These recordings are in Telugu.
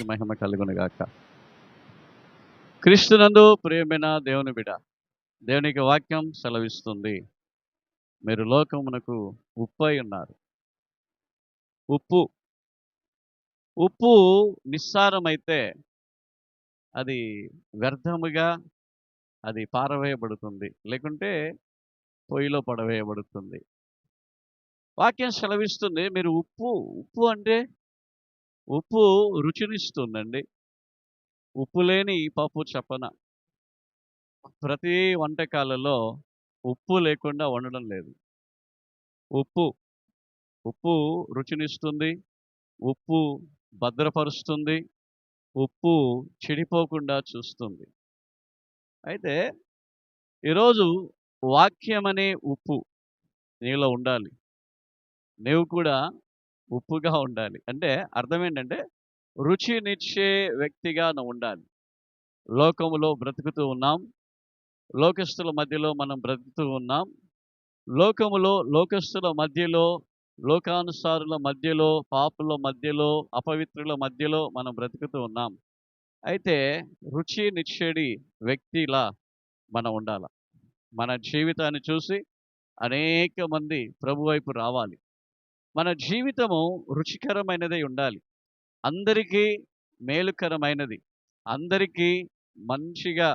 దేవునికి మహిమ కలుగునుగాక. క్రీస్తునందు ప్రియమైన దేవుని బిడ దేవునికి వాక్యం సెలవిస్తుంది. మీరు లోకమునకు ఉప్పు అయి ఉన్నారు. ఉప్పు. ఉప్పు నిస్సారమైతే అది వ్యర్థముగా అది పారవేయబడుతుంది. లేకుంటే పొయ్యిలో పడవేయబడుతుంది. వాక్యం సెలవిస్తుంది మీరు ఉప్పు ఉప్పు అంటే ఉప్పు రుచినిస్తుందండి. ఉప్పు లేని పప్పు చెప్పన. ప్రతి వంటకాలలో ఉప్పు లేకుండా వండడం లేదు. ఉప్పు ఉప్పు రుచినిస్తుంది ఉప్పు భద్రపరుస్తుంది ఉప్పు చెడిపోకుండా చూస్తుంది. అయితే ఈరోజు వాక్యం అనే ఉప్పు నీలో ఉండాలి. నీవు కూడా ఉప్పుగా ఉండాలి. అంటే అర్థం ఏంటంటే రుచినిచ్చే వ్యక్తిగా ఉండాలి. లోకములో బ్రతుకుతూ ఉన్నాం. లోకస్తుల మధ్యలో మనం బ్రతుకుతూ ఉన్నాం. లోకములో లోకస్తుల మధ్యలో లోకానుసారుల మధ్యలో పాపుల మధ్యలో అపవిత్రుల మధ్యలో మనం బ్రతుకుతూ ఉన్నాం. అయితే రుచి నిచ్చేడి వ్యక్తిలా మనం ఉండాలి. మన జీవితాన్ని చూసి అనేక మంది ప్రభు వైపు రావాలి. మన జీవితము రుచికరమైనదై ఉండాలి. అందరికీ మేలుకరమైనది. అందరికీ మంచిగా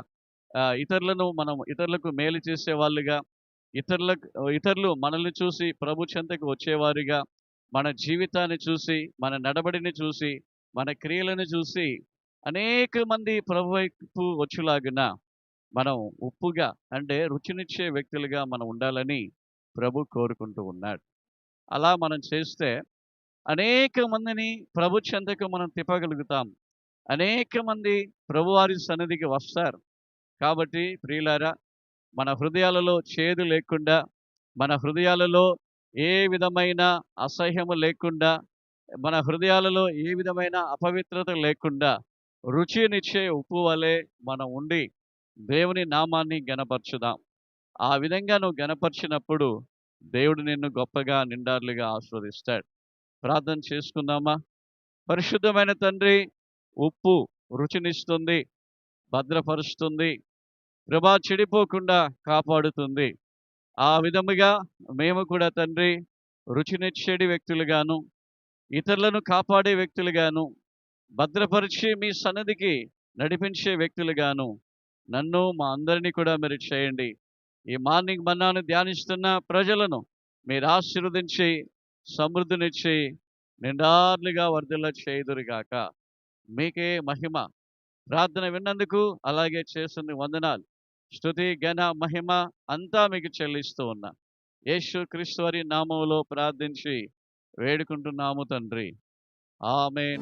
ఇతరులను మనం ఇతరులకు మేలు చేసే వాళ్ళుగా ఇతరులకు ఇతరులు మనల్ని చూసి ప్రభు చెంతకు వచ్చేవారుగా మన జీవితాన్ని చూసి మన నడబడిని చూసి మన క్రియలను చూసి అనేక మంది ప్రభు వైపు వచ్చులాగున మనం ఉప్పుగా అంటే రుచినిచ్చే వ్యక్తులుగా మనం ఉండాలని ప్రభు కోరుకుంటూ ఉన్నాడు. అలా మనం చేస్తే అనేక మందిని ప్రభు చెంతకు మనం తిప్పగలుగుతాం. అనేక మంది ప్రభువారి సన్నిధికి వస్తారు. కాబట్టి ప్రియులారా మన హృదయాలలో చేదు లేకుండా మన హృదయాలలో ఏ విధమైన అసహ్యము లేకుండా మన హృదయాలలో ఏ విధమైన అపవిత్రత లేకుండా రుచినిచ్చే ఉప్పు వలె మనం ఉండి దేవుని నామాన్ని గనపరచుదాం ఆ విధంగా నువ్వు గనపరిచినప్పుడు దేవుడు నిన్ను గొప్పగా నిండార్లుగా ఆస్వాదిస్తాడు ప్రార్థన చేసుకుందామా? పరిశుద్ధమైన తండ్రి ఉప్పు రుచినిస్తుంది భద్రపరుస్తుంది ప్రభా చెడిపోకుండా కాపాడుతుంది. ఆ విధముగా మేము కూడా తండ్రి రుచినిచ్చేడి వ్యక్తులుగాను ఇతరులను కాపాడే వ్యక్తులుగాను భద్రపరిచి మీ సన్నిధికి నడిపించే వ్యక్తులుగాను నన్ను మా అందరినీ కూడా మీరు చేయండి. ఈ మార్నింగ్ మన్నాను ధ్యానిస్తున్న ప్రజలను మీరు ఆశీర్వదించి సమృద్ధినిచ్చి నిండార్లుగా వర్ధిల్ల చేయుదురుగాక. మీకే మహిమ. ప్రార్థన విన్నందుకు అలాగే చేస్తున్న వందనాలు. స్థుతి ఘన మహిమ అంతా మీకు చెల్లిస్తూ ఉన్నా. యేసు క్రీస్తు నామంలో నామములో ప్రార్థించి వేడుకుంటున్నాము తండ్రి. ఆమె